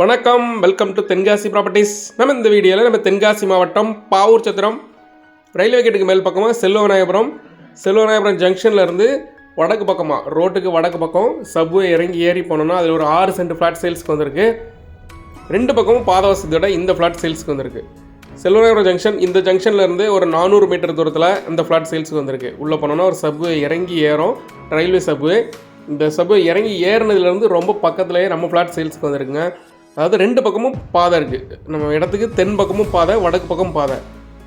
வணக்கம். Welcome to Tenkasi properties நம்ம இந்த வீடியோவில் நம்ம தென்காசி மாவட்டம் பாவூர் சத்திரம் ரயில்வே கேட்டுக்கு மேல் பக்கமாக செல்வநாயபுரம். செல்வநாயபுரம் ஜங்ஷன்லேருந்து வடக்கு பக்கமாக ரோட்டுக்கு வடக்கு பக்கம் சப்வே இறங்கி ஏறி போனோம்னா அதில் ஒரு ஆறு சென்ட் ஃப்ளாட் சேல்ஸ்க்கு வந்திருக்கு. ரெண்டு பக்கமும் பாத வசதியோட இந்த ஃப்ளாட் சேல்ஸ்க்கு வந்திருக்கு. செல்வநாயபுரம் ஜங்ஷன் இந்த ஜங்ஷன்லேருந்து ஒரு நானூறு மீட்டர் தூரத்தில் இந்த ஃப்ளாட் சேல்ஸ்க்கு வந்திருக்கு. உள்ளே போனோம்னா ஒரு சப்வே இறங்கி ஏறும் ரயில்வே சப்வே இந்த சப்வே இறங்கி ஏறினதுலேருந்து ரொம்ப பக்கத்துலேயே நம்ம ஃப்ளாட் சேல்ஸ்க்கு வந்திருக்குங்க. அதாவது ரெண்டு பக்கமும் பாதை இருக்குது நம்ம இடத்துக்கு தென் பக்கமும் பாதை வடக்கு பக்கம் பாதை.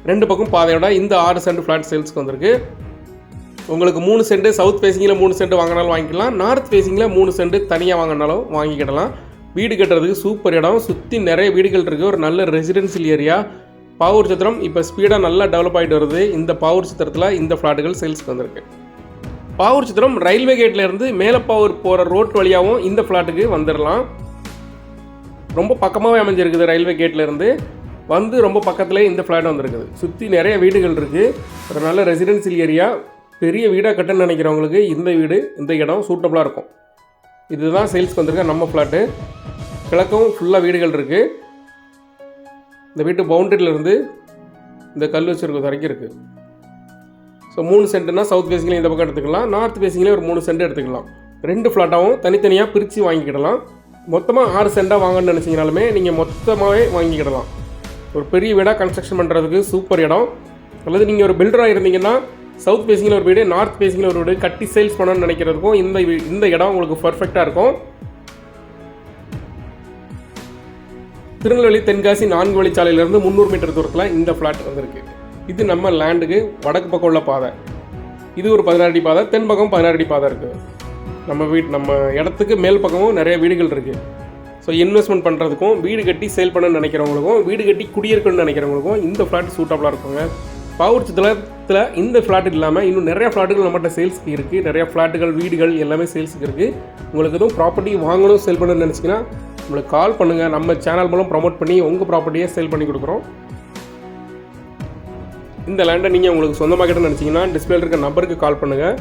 ரெண்டு பக்கம் பாதையோட இந்த ஆறு சென்ட் ஃப்ளாட் சேல்ஸ்க்கு வந்திருக்கு. உங்களுக்கு மூணு சென்ட் சவுத் ஃபேஸிங்கில் மூணு சென்ட் வாங்கினாலும் வாங்கிக்கலாம். நார்த் ஃபேஸிங்கில் மூணு சென்ட் தனியாக வாங்கினாலும் வாங்கிக்கிடலாம். வீடு கட்டுறதுக்கு சூப்பர் இடம். சுற்றி நிறைய வீடுகள் இருக்குது ஒரு நல்ல ரெசிடென்சியல் ஏரியா பாவூர் சத்திரம் இப்போ ஸ்பீடாக நல்லா டெவலப் ஆகிட்டு வருது. இந்த பாவூர் சத்திரத்தில் இந்த ஃப்ளாட்டுகள் சேல்ஸ்க்கு வந்திருக்கு. பாவூர் சத்திரம் ரயில்வே கேட்ல இருந்து மேலப்பாவூர் போகிற ரோட் வழியாகவும் இந்த ஃப்ளாட்டுக்கு வந்துடலாம் ரொம்ப பக்கமாகவே அமைஞ்சிருக்குது ரயில்வே கேட்லேருந்து. வந்து ரொம்ப பக்கத்துலேயே இந்த ஃப்ளாட் வந்திருக்குது. சுற்றி நிறைய வீடுகள் இருக்குது ஒரு நல்ல ரெசிடென்சியல் ஏரியா பெரிய வீடாக கட்டணும்னு நினைக்கிறவங்களுக்கு இந்த வீடு இந்த இடம் சூட்டபுளாக இருக்கும். இதுதான் சேல்ஸ்க்கு வந்திருக்க நம்ம ஃப்ளாட்டு கிழக்கும் ஃபுல்லாக வீடுகள் இருக்குது இந்த வீட்டு பவுண்டரியிலேருந்து இந்த கல் வச்சுருக்கிறது வரைக்கும் இருக்குது ஸோ மூணு சென்ட்னா சவுத் ஃபேஸிங்லேயும் இந்த பக்கம் எடுத்துக்கலாம். நார்த் ஃபேஸிங்லேயும் ஒரு மூணு சென்ட் எடுத்துக்கலாம். ரெண்டு ஃப்ளாட்டாகவும் தனித்தனியாக பிரித்து வாங்கிக்கிடலாம். மொத்தமாக ஆறு சென்டாக வாங்கணும்னு நினச்சிங்கனாலுமே நீங்கள் மொத்தமாகவே வாங்கிக்கிடலாம். ஒரு பெரிய வீடாக கன்ஸ்ட்ரக்ஷன் பண்ணுறதுக்கு சூப்பர் இடம். அல்லது நீங்கள் ஒரு பில்டராக இருந்தீங்கன்னா சவுத் பேசிங்கில் ஒரு வீடு நார்த் பேசிங்கில் ஒரு வீடு கட்டி சேல்ஸ் பண்ணணும்னு நினைக்கிறதுக்கும் இந்த இந்த இடம் உங்களுக்கு பர்ஃபெக்டாக இருக்கும். திருநெல்வேலி தென்காசி நான்கு வழிச்சாலையிலேருந்து முந்நூறு மீட்டர் தூரத்தில் இந்த ஃப்ளாட் வந்திருக்கு. இது நம்ம லேண்டுக்கு வடக்கு பக்கம் உள்ள பாதை. இது ஒரு பதினாறு அடி பாதை தென் பக்கம் பதினாறு அடி பாதை இருக்குது நம்ம வீட் நம்ம இடத்துக்கு மேல் பக்கமும் நிறைய வீடுகள் இருக்குது ஸோ இன்வெஸ்ட்மெண்ட் பண்ணுறதுக்கும் வீடு கட்டி சேல் பண்ணணும்னு நினைக்கிறவங்களுக்கும் வீடு கட்டி குடியிருக்கணும்னு நினைக்கிறவங்களுக்கும் இந்த ஃப்ளாட் சூட்டபுளாக இருக்குங்க. பாவூர் தளத்தில் இந்த ஃப்ளாட் இல்லாமல் இன்னும் நிறைய ஃப்ளாட்டுகள் நம்மகிட்ட சேல்ஸ்க்கு இருக்குது நிறைய ஃப்ளாட்டுகள் வீடுகள் எல்லாமே சேல்ஸுக்கு இருக்குது உங்களுக்கு எதுவும் ப்ராப்பர்ட்டி வாங்கணும் சேல் பண்ணணும்னு நினச்சிங்கன்னா உங்களுக்கு கால் பண்ணுங்கள் நம்ம சேனல் மூலம் ப்ரொமோட் பண்ணி உங்கள் ப்ராப்பர்ட்டியை சேல் பண்ணி கொடுக்குறோம். இந்த லேண்டை நீங்கள் உங்களுக்கு சொந்தமாக கிட்ட நினச்சிங்கன்னா டிஸ்பிளே இருக்க நம்பருக்கு கால் பண்ணுங்கள்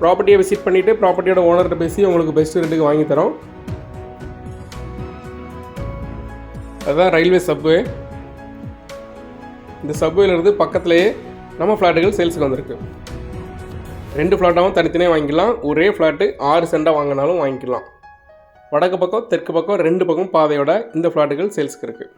ப்ராப்பர்ட்டியை விசிட் பண்ணிவிட்டு ப்ராப்பர்ட்டியோட ஓனர்கிட்ட பேசி உங்களுக்கு பெஸ்ட் ரேட்டுக்கு வாங்கி தரோம். அதுதான் ரயில்வே சப்வே. இந்த சப்வேலேருந்து பக்கத்துலேயே நம்ம ஃப்ளாட்டுகள் சேல்ஸுக்கு வந்திருக்கு. ரெண்டு ஃப்ளாட்டாகவும் தனித்தனியாக வாங்கிக்கலாம். ஒரே ஃப்ளாட்டு ஆறு சென்டாக வாங்கினாலும் வாங்கிக்கலாம். வடக்கு பக்கம் தெற்கு பக்கம் ரெண்டு பக்கம் பாதையோட இந்த ஃப்ளாட்டுகள் சேல்ஸுக்கு இருக்குது